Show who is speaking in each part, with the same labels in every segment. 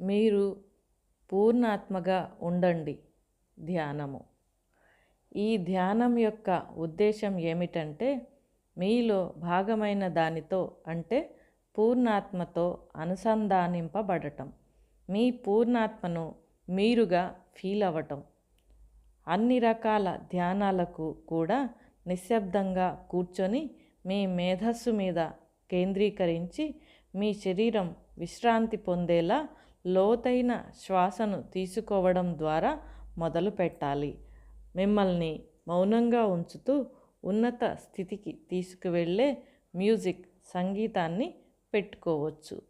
Speaker 1: మీరు పూర్ణాత్మగా ఉండండి ధ్యానము. ఈ ధ్యానం యొక్క ఉద్దేశం ఏమిటంటే మీలో భాగమైన దానితో అంటే పూర్ణాత్మతో అనుసంధానింపబడటం. మీ పూర్ణాత్మను మీరుగా ఫీల్ అవ్వటం. అన్ని రకాల ధ్యానాలకు కూడా నిశ్శబ్దంగా కూర్చొని మీ మేధస్సు మీద కేంద్రీకరించి మీ శరీరం విశ్రాంతి పొందేలా లోతైన శ్వాసను తీసుకోవడం ద్వారా మొదలు పెట్టాలి. మిమ్మల్ని మౌనంగా ఉంచుతూ ఉన్నత స్థితికి తీసుకువెళ్ళే మ్యూజిక్ సంగీతాన్ని పెట్టుకోవచ్చు.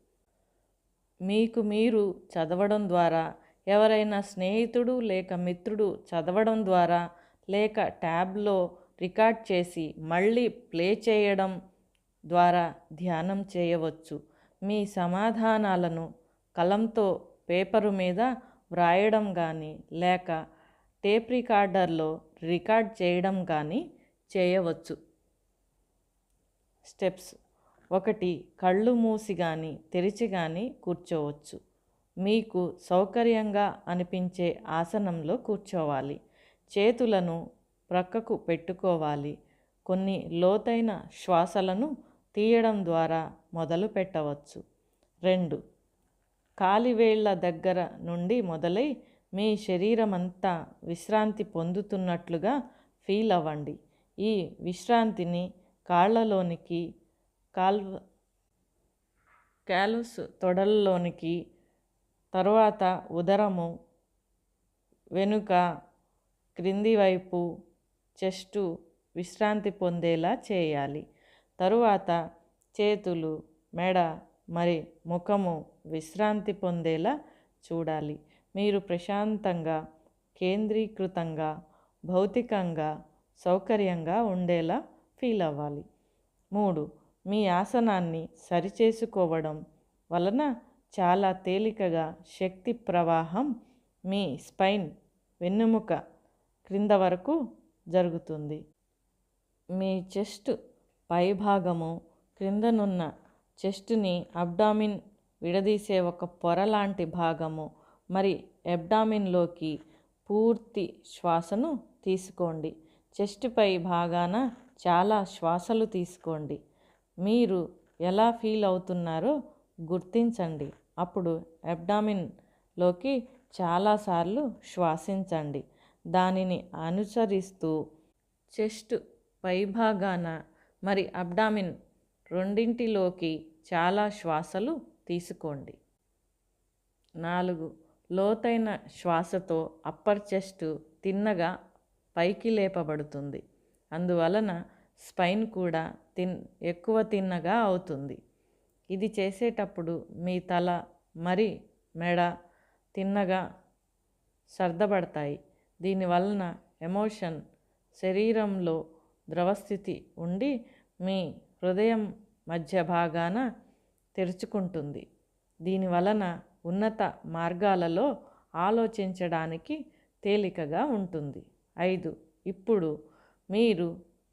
Speaker 1: మీకు మీరు చదవడం ద్వారా ఎవరైనా స్నేహితుడు లేక మిత్రుడు చదవడం ద్వారా లేక ట్యాబ్లో రికార్డ్ చేసి మళ్ళీ ప్లే చేయడం ద్వారా ధ్యానం చేయవచ్చు. మీ సమాధానాలను కలంతో పేపరు మీద వ్రాయడం కానీ లేక టేప్ రికార్డర్లో రికార్డ్ చేయడం కానీ చేయవచ్చు. స్టెప్స్. ఒకటి కళ్ళు మూసి కానీ తెరిచి కానీ కూర్చోవచ్చు. మీకు సౌకర్యంగా అనిపించే ఆసనంలో కూర్చోవాలి. చేతులను ప్రక్కకు పెట్టుకోవాలి. కొన్ని లోతైన శ్వాసలను తీయడం ద్వారా మొదలు పెట్టవచ్చు రెండు కాలివేళ్ళ దగ్గర నుండి మొదలై మీ శరీరమంతా విశ్రాంతి పొందుతున్నట్లుగా ఫీల్ అవ్వండి. ఈ విశ్రాంతిని కాళ్ళలోనికి కాల్వ క్యాలుస్ తొడల్లోనికి తరువాత ఉదరము వెనుక క్రింది వైపు చెస్టు విశ్రాంతి పొందేలా చేయాలి. తరువాత చేతులు మెడ మరి ముఖము విశ్రాంతి పొందేలా చూడాలి. మీరు ప్రశాంతంగా కేంద్రీకృతంగా భౌతికంగా సౌకర్యంగా ఉండేలా ఫీల్ అవ్వాలి. మూడు మీ ఆసనాన్ని సరిచేసుకోవడం వలన చాలా తేలికగా శక్తి ప్రవాహం మీ స్పైన్ వెన్నుముక క్రింద వరకు జరుగుతుంది. మీ చెస్ట్ పైభాగము క్రిందనున్న చెస్ట్ని అబ్డామిన్ విడదీసే ఒక పొర లాంటి భాగము. మరి అబ్డామిన్లోకి పూర్తి శ్వాసను తీసుకోండి. చెస్ట్ పై భాగాన చాలా శ్వాసలు తీసుకోండి. మీరు ఎలా ఫీల్ అవుతున్నారో గుర్తించండి. అప్పుడు అబ్డామిన్లోకి చాలాసార్లు శ్వాసించండి. దానిని అనుసరిస్తూ చెస్ట్ పైభాగాన మరి అబ్డామిన్ రెండింటిలోకి చాలా శ్వాసలు తీసుకోండి. నాలుగు లోతైన శ్వాసతో అప్పర్ చెస్ట్ తిన్నగా పైకి లేపబడుతుంది. అందువలన స్పైన్ కూడా తిన్ ఎక్కువ తిన్నగా అవుతుంది. ఇది చేసేటప్పుడు మీ తల మరి మెడ తిన్నగా సర్దబడతాయి. దీనివలన ఎమోషన్ శరీరంలో ద్రవస్థితి ఉండి మీ హృదయం మధ్య భాగాన తెరుచుకుంటుంది. దీనివలన ఉన్నత మార్గాలలో ఆలోచించడానికి తేలికగా ఉంటుంది. ఐదు ఇప్పుడు మీరు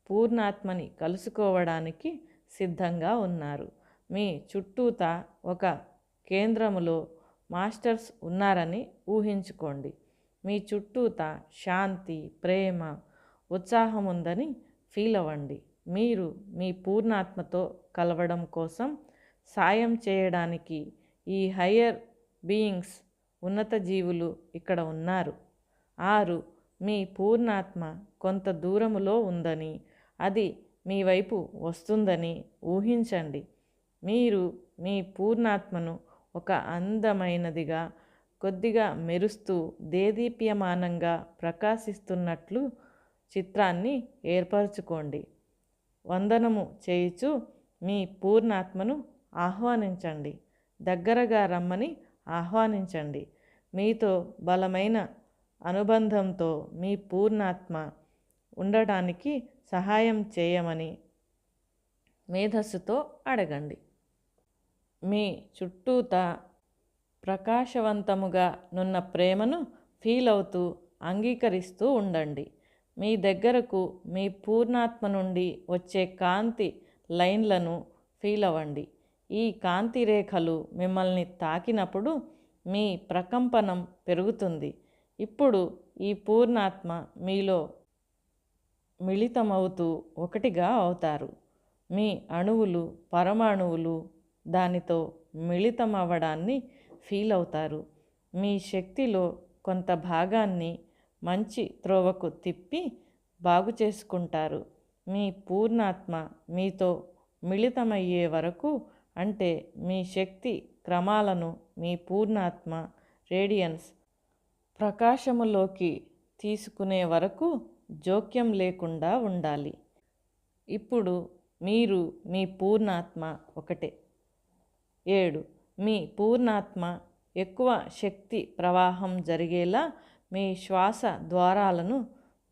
Speaker 1: పూర్ణాత్మని కలుసుకోవడానికి సిద్ధంగా ఉన్నారు. మీ చుట్టూతా ఒక కేంద్రములో మాస్టర్స్ ఉన్నారని ఊహించుకోండి. మీ చుట్టూతా శాంతి ప్రేమ ఉత్సాహం ఉందని ఫీల్ అవ్వండి మీరు మీ పూర్ణాత్మతో కలవడం కోసం సాయం చేయడానికి ఈ హయ్యర్ బీయింగ్స్ ఉన్నత జీవులు ఇక్కడ ఉన్నారు. ఆరు మీ పూర్ణాత్మ కొంత దూరములో ఉందని అది మీ వైపు వస్తుందని ఊహించండి. మీరు మీ పూర్ణాత్మను ఒక అందమైనదిగా కొద్దిగా మెరుస్తూ దేదీప్యమానంగా ప్రకాశిస్తున్నట్లు చిత్రాన్ని ఏర్పరచుకోండి. వందనము చేయుచు మీ పూర్ణాత్మను ఆహ్వానించండి. దగ్గరగా రమ్మని ఆహ్వానించండి. మీతో బలమైన అనుబంధంతో మీ పూర్ణాత్మ ఉండటానికి సహాయం చేయమని మేధస్సుతో అడగండి. మీ చుట్టూతా ప్రకాశవంతముగా నున్న ప్రేమను ఫీల్ అవుతూ అంగీకరిస్తూ ఉండండి. మీ దగ్గరకు మీ పూర్ణాత్మ నుండి వచ్చే కాంతి లైన్లను ఫీల్ అవ్వండి. ఈ కాంతి రేఖలు మిమ్మల్ని తాకినప్పుడు మీ ప్రకంపనం పెరుగుతుంది. ఇప్పుడు ఈ పూర్ణాత్మ మీలో మిళితమవుతూ ఒకటిగా అవుతారు. మీ అణువులు పరమాణువులు దానితో మిళితమవ్వడాన్ని ఫీల్ అవుతారు. మీ శక్తిలో కొంత భాగాన్ని మంచి త్రోవకు తిప్పి బాగు చేసుకుంటారు. మీ పూర్ణాత్మ మీతో మిళితమయ్యే వరకు అంటే మీ శక్తి క్రమాలను మీ పూర్ణాత్మ రేడియన్స్ ప్రకాశములోకి తీసుకునే వరకు జోక్యం లేకుండా ఉండాలి. ఇప్పుడు మీరు మీ పూర్ణాత్మ ఒకటే. ఏడు. మీ పూర్ణాత్మ ఎక్కువ శక్తి ప్రవాహం జరిగేలా మీ శ్వాస ద్వారాలను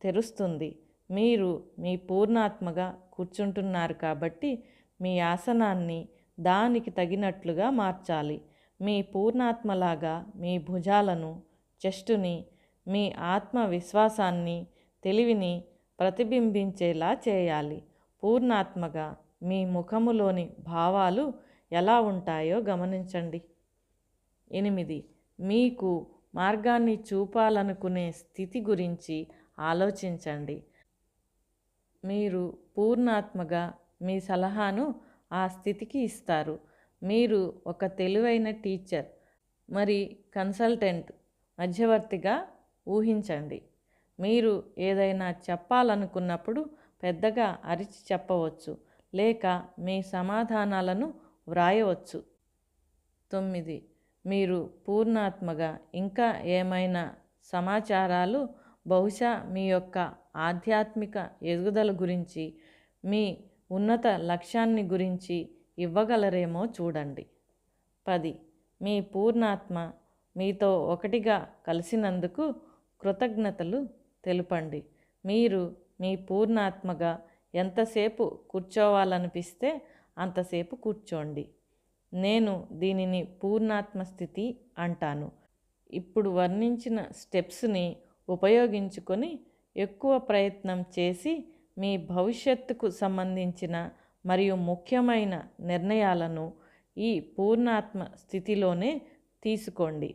Speaker 1: తెరుస్తుంది. మీరు మీ పూర్ణాత్మగా కూర్చుంటున్నారు కాబట్టి మీ ఆసనాన్ని దానికి తగినట్లుగా మార్చాలి. మీ పూర్ణాత్మలాగా మీ భుజాలను చెస్టుని మీ ఆత్మవిశ్వాసాన్ని తెలివిని ప్రతిబింబించేలా చేయాలి. పూర్ణాత్మగా మీ ముఖములోని భావాలు ఎలా ఉంటాయో గమనించండి. ఎనిమిది. మీకు మార్గాన్ని చూపాలనుకునే స్థితి గురించి ఆలోచించండి. మీరు పూర్ణాత్మగా మీ సలహాను ఆ స్థితికి ఇస్తారు. మీరు ఒక తెలివైన టీచర్ మరి కన్సల్టెంట్ మధ్యవర్తిగా ఊహించండి. మీరు ఏదైనా చెప్పాలనుకున్నప్పుడు పెద్దగా అరిచి చెప్పవచ్చు లేక మీ సమాధానాలను వ్రాయవచ్చు. తొమ్మిది. మీరు పూర్ణాత్మగా ఇంకా ఏమైనా సమాచారాలు బహుశా మీ యొక్క ఆధ్యాత్మిక ఎదుగుదల గురించి మీ ఉన్నత లక్ష్యాన్ని గురించి ఇవ్వగలరేమో చూడండి. పది. మీ పూర్ణాత్మ మీతో ఒకటిగా కలిసినందుకు కృతజ్ఞతలు తెలుపండి. మీరు మీ పూర్ణాత్మగా ఎంతసేపు కూర్చోవాలనిపిస్తే అంతసేపు కూర్చోండి. నేను దీనిని పూర్ణాత్మ స్థితి అంటాను. ఇప్పుడు వర్ణించిన స్టెప్స్ని ఉపయోగించుకొని ఎక్కువ ప్రయత్నం చేసి మీ భవిష్యత్తుకు సంబంధించిన మరియు ముఖ్యమైన నిర్ణయాలను ఈ పూర్ణాత్మ స్థితిలోనే తీసుకోండి.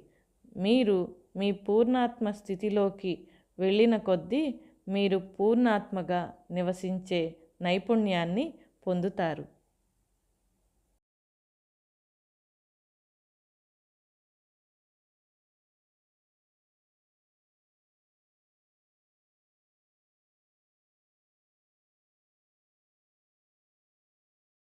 Speaker 1: మీరు మీ పూర్ణాత్మ స్థితిలోకి వెళ్ళిన కొద్దీ మీరు పూర్ణాత్మగా నివసించే నైపుణ్యాన్ని పొందుతారు.